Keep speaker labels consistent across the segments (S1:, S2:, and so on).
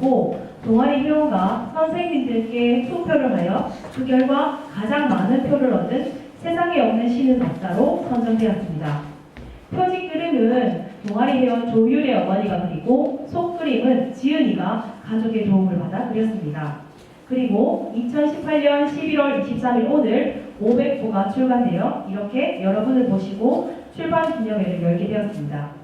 S1: 고 동아리 회원과 선생님들께 투표를 하여 그 결과 가장 많은 표를 얻은 세상에 없는 시는 없다로 선정되었습니다. 표지 그림은 동아리 회원 조율의 어머니가 그리고 속 그림은 지은이가 가족의 도움을 받아 그렸습니다. 그리고 2018년 11월 23일 오늘 500부가 출간되어 이렇게 여러분을 보시고 출판 기념회를 열게 되었습니다.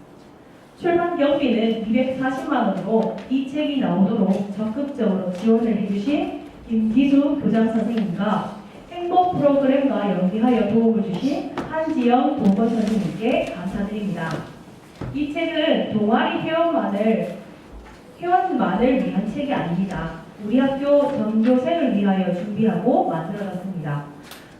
S1: 출판 경비는 240만 원으로 이 책이 나오도록 적극적으로 지원을 해주신 김기수 교장 선생님과 행복 프로그램과 연계하여 도움을 주신 한지영 동건 선생님께 감사드립니다. 이 책은 동아리 회원만을 회원만을 위한 책이 아닙니다. 우리 학교 전교생을 위하여 준비하고 만들어졌습니다.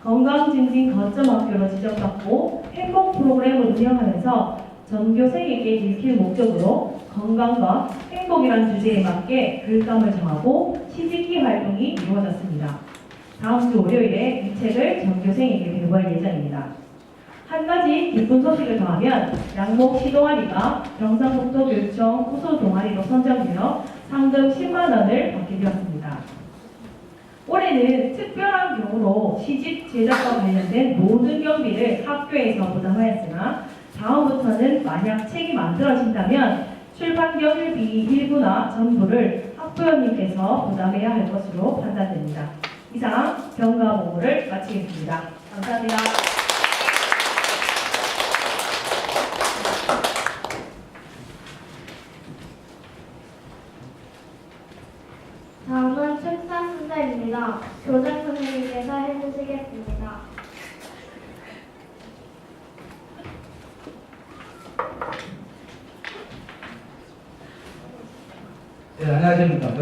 S1: 건강증진 거점 학교로 지정받고 행복 프로그램을 운영하면서 전교생에게 읽힐 목적으로 건강과 행복이란 주제에 맞게 글감을 정하고 시집기 활동이 이루어졌습니다. 다음 주 월요일에 이 책을 전교생에게 배부할 예정입니다. 한 가지 기쁜 소식을 더하면 양목 시동아리가 경상북도 교육청 후소 동아리로 선정되어 상금 10만 원을 받게 되었습니다. 올해는 특별한 경우로 시집 제작과 관련된 모든 경비를 학교에서 부담하였으나 다음부터는 만약 책이 만들어진다면 출판 경비 일부나 전부를 학부모님께서 부담해야 할 것으로 판단됩니다. 이상 병가 보고를 마치겠습니다. 감사합니다.
S2: 다음은 책사 순서입니다. 교장 선생님께서 해주시겠습니다.
S3: 네, 안녕하십니까.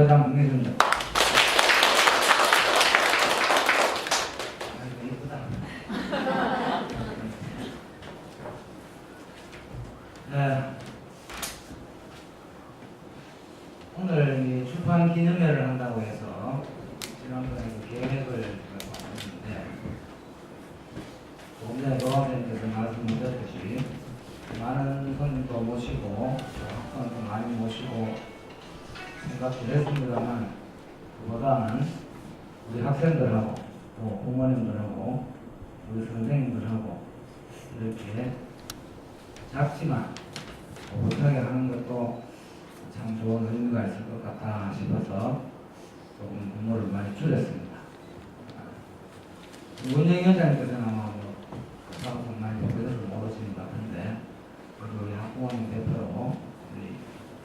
S3: 아이고, 이쁘다. 네. 오늘 이 출판 기념회를 한다고 해서 지난번에 그 계획을 그보다는 우리 학생들하고 또 부모님들하고 우리 선생님들하고 이렇게 작지만 오붓하게 하는 것도 참 좋은 의미가 있을 것 같다 싶어서 조금 규모를 많이 줄였습니다. 문영희 여장님께서는 아마 뭐 방송 많이 보셔서 모르시는 것 같은데 그리고 우리 학부모님 대표로 우리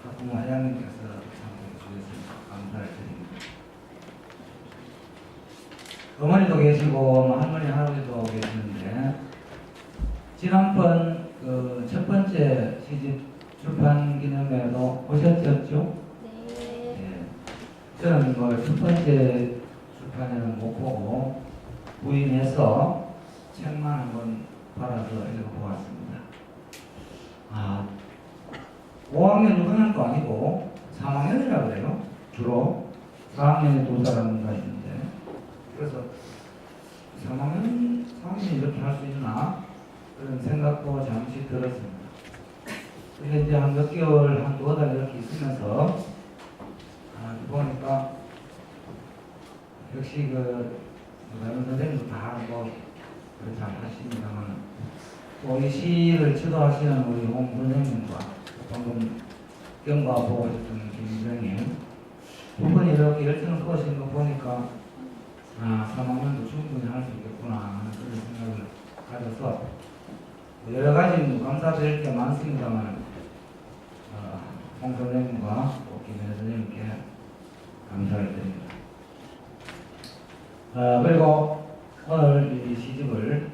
S3: 학부모 회장님께서 참석해 주셨습니다. 감사를 드립니다. 어머니도 계시고 뭐 할머니 할아버지도 계시는데 지난번 그 첫 번째 시집 출판 기념회도 오셨었죠?
S2: 네.
S3: 예. 저는 뭐첫 번째 출판회는 못 보고 부인해서 책만 한번 받아서 읽어보았습니다. 아, 5학년 6학년도 아니고 3학년이라 그래요. 주로 4학년에 두 사람인가 있는데 그래서 3학년, 3학년이 이렇게 할 수 있나 그런 생각도 잠시 들었습니다. 근데 이제 한 몇 개월, 한 두어 달 이렇게 있으면서 아, 보니까 역시 그 다른 선생님도 다뭐 잘 하십니다만 또이 시를 지도하시는 우리 홍 선생님과 방금 경과 보고 있던 김 선생님 두 분이 이렇게 열정을 쏘시는 거 보니까 아, 3학년도 충분히 할 수 있겠구나 하는 그런 생각을 가져서 뭐 여러 가지 뭐 감사드릴 게 많습니다만 어, 홍 선생님과 또 김현 선생님께 감사를 드립니다. 어, 그리고 오늘 이 시집을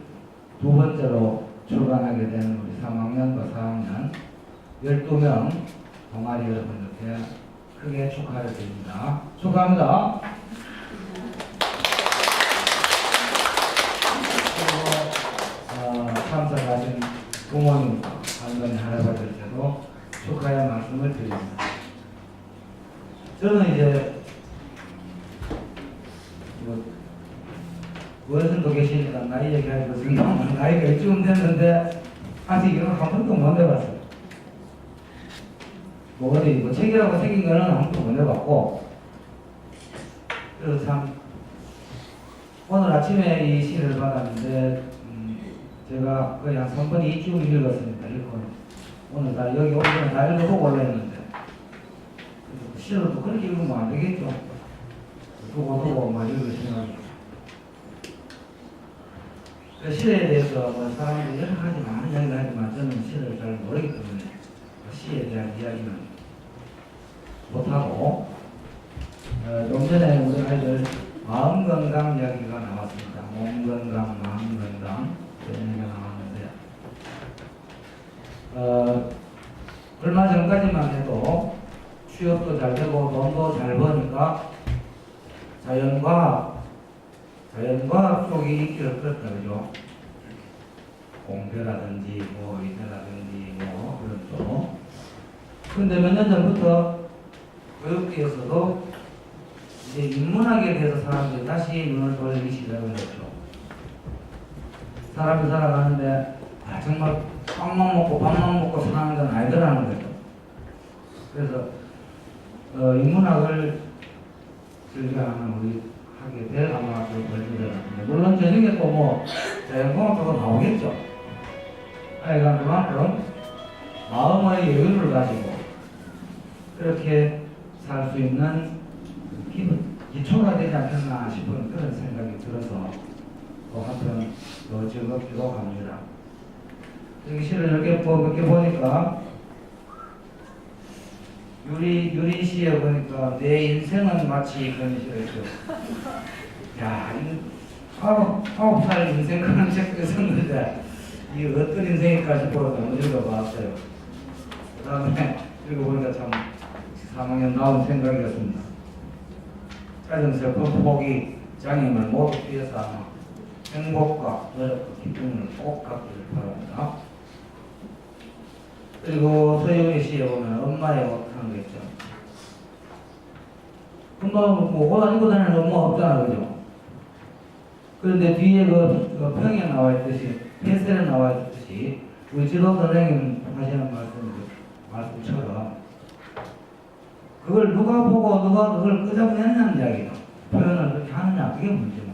S3: 두 번째로 출간하게 된 우리 3학년과 4학년 12명 동아리 여러분들께 크게 축하를 드립니다. 축하합니다. 그리고 어, 참석하신 부모님과 할머니 할아버지들께도 축하의 말씀을 드립니다. 저는 이제 뭐 어른도 계시니까 나이 얘기하니까 지금 나이가 이쯤 됐는데 아직 이런 한 번도 못 해봤어요. 뭐 어디 뭐 책이라고 생긴 거는 아무도 못 해봤고 그래서 참 오늘 아침에 이 시를 받았는데 음, 제가 거의 한 3분의 2쭉 읽었습니다. 읽고 오늘 다 여기 오면 다 읽어보고 올라했는데 또 그렇게 읽으면 안 되겠죠. 두고 두고 막 읽으시면 그 시에 대해서 뭐 사람들이 여러 가지 많은 이야기를 하지만 저는 시를 잘 모르기 때문에 그 시에 대한 이야기는 못하고 어, 좀 전에 우리 아이들 마음 건강 이야기가 나왔습니다. 몸 건강, 마음 건강 얘기가 나왔는데 어, 얼마 전까지만 해도 취업도 잘 되고 돈도 잘 버니까 자연과학 자연과학 쪽이 인기를 끌었다 그죠? 공대라든지 뭐 의대라든지 뭐 그런 쪽. 근데 몇 년 전부터 교육계에서도 이제 인문학에 대해서 사람들이 다시 눈을 돌리기 시작을 했죠. 사람이 살아가는데 아, 정말 빵만 먹고 밥만 먹고 사는 건 아니더라는 거죠. 그래서 어, 인문학을 즐겨하는 우리 하게 될 아마 그 같은데 물론 저녁에 또뭐 자연공학도 나오겠죠. 하여간 그만큼 마음의 여유를 가지고 그렇게 살 수 있는 기분, 기초가 되지 않겠나 싶은 그런 생각이 들어서 또 한편 더 즐겁기도 합니다. 여기 시를 이렇게 보니까 유리 유리 시에 보니까 내 인생은 마치 그런 시였죠. 야, 아홉 아홉 살 인생 그런 책도 썼는데 이 어떤 인생일까 싶어서 한번 읽어봤어요. 그 다음에 읽어보니까 참 3학년 나온 생각이었습니다. 짧은 슬픈 포기 장애물 모두 아마 행복과 노력과 기쁨을 꼭 갖기를 바랍니다. 그리고 서유미 씨에 보면 엄마의 하는 거 있죠. 뭐옷 안 입고 다니는 엄마 없잖아, 그죠? 그런데 뒤에 그, 그 평에 나와 있듯이, 페이스에 나와 있듯이, 우리 지도 선생님 하시는 말씀, 말씀처럼, 그걸 누가 보고 누가 그걸 끄적내느냐는 이야기예요. 표현을 그렇게 하느냐, 그게 문제입니다.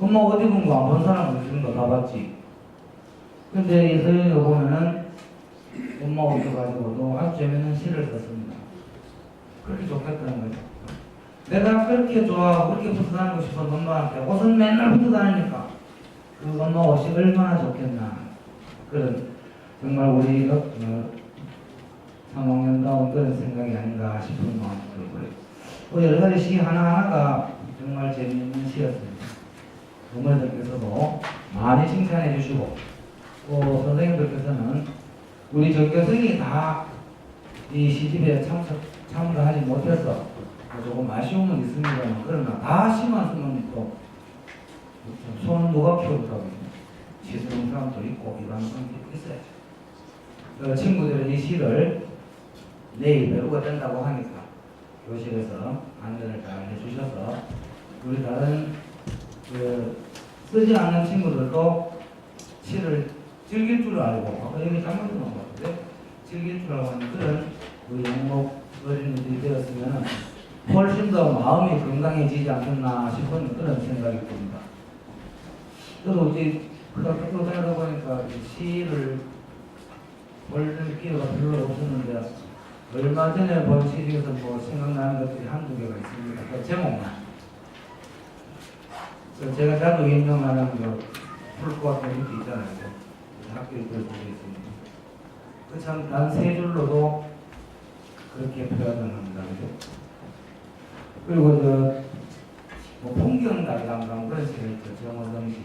S3: 엄마 어디 본 거 안 본 사람은 지금 거다 봤지. 근데 이 서윤이가 보면은 엄마 옷을 가지고도 아주 재밌는 시를 썼습니다. 그렇게 좋겠다는 거죠. 내가 그렇게 좋아하고 그렇게 붙어 다니고 싶은 엄마한테 옷은 맨날 붙어 다니니까 그 엄마 옷이 얼마나 좋겠나. 그런 정말 우리 어, 어, 상황연다운 그런 생각이 아닌가 싶은 마음이 들고요. 그 여러 가지 시 하나하나가 정말 재미있는 시였습니다. 어머니들께서도 많이 칭찬해 주시고 또 선생님들께서는 우리 전교생이 다 이 시집에 참석 참가를 하지 못해서 조금 아쉬움은 있습니다만 그러나 다 시만 쓰면 또손 누가 키울까요? 시스러운 사람도 있고 일하는 사람도 있어야죠. 그 친구들은 이 시를 내일 배우가 된다고 하니까 교실에서 안내를 잘 해주셔서 우리 다른 그 쓰지 않는 친구들도 시를 즐길 줄 알고 아까 여기 잘못 들은 것 같은데 즐길 줄 알고 하는 그런 우리 영목 어린이들이 되었으면 훨씬 더 마음이 건강해지지 않겠나 싶은 그런 생각이 듭니다. 저도 이제 학교 다니다 보니까 이 시를 볼 기회가 별로 없었는데 얼마 전에 본 시 중에서 뭐 생각나는 것들이 한두 개가 있습니다. 그 제목만. 그 제가 자주 인용하는 그 풀꽃 이렇게 있잖아요. 학교 글보고 있습니다. 그참 단 세 줄로도 그렇게 표현을 합니다. 그죠? 그리고 저 뭐 풍경 달랑강 그런 시가 있죠. 정원성 씨.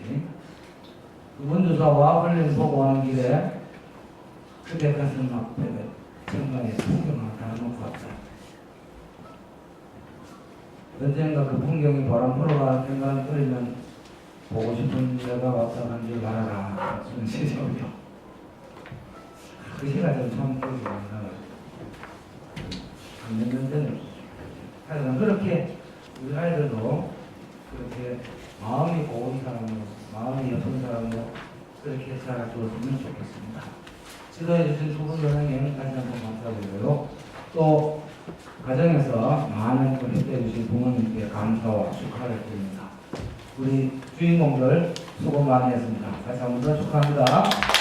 S3: 그 원주사와 걸린 보고 오는 길에 그때 가슴 막 배가 정말에 풍경을 다 놓고 왔다. 언젠가 그 풍경이 바람 불어가 생각 들으면 보고 싶은 데가 왔다 간줄 알아라. 시죠. 그 시가 좀참 기억이 안 나요. 몇년 전에. 하여간 그렇게 우리 아이들도 그렇게 마음이 고운 사람으로, 마음이 예쁜 사람으로 그렇게 살아주었으면 좋겠습니다. 지도해 주신 두분 선생님 다시 한번 감사드려요. 또 가정에서 많은 걸 힘내주신 부모님께 감사와 축하를 드립니다. 우리 주인공들 수고 많이 했습니다. 다시 한 번 더 축하합니다.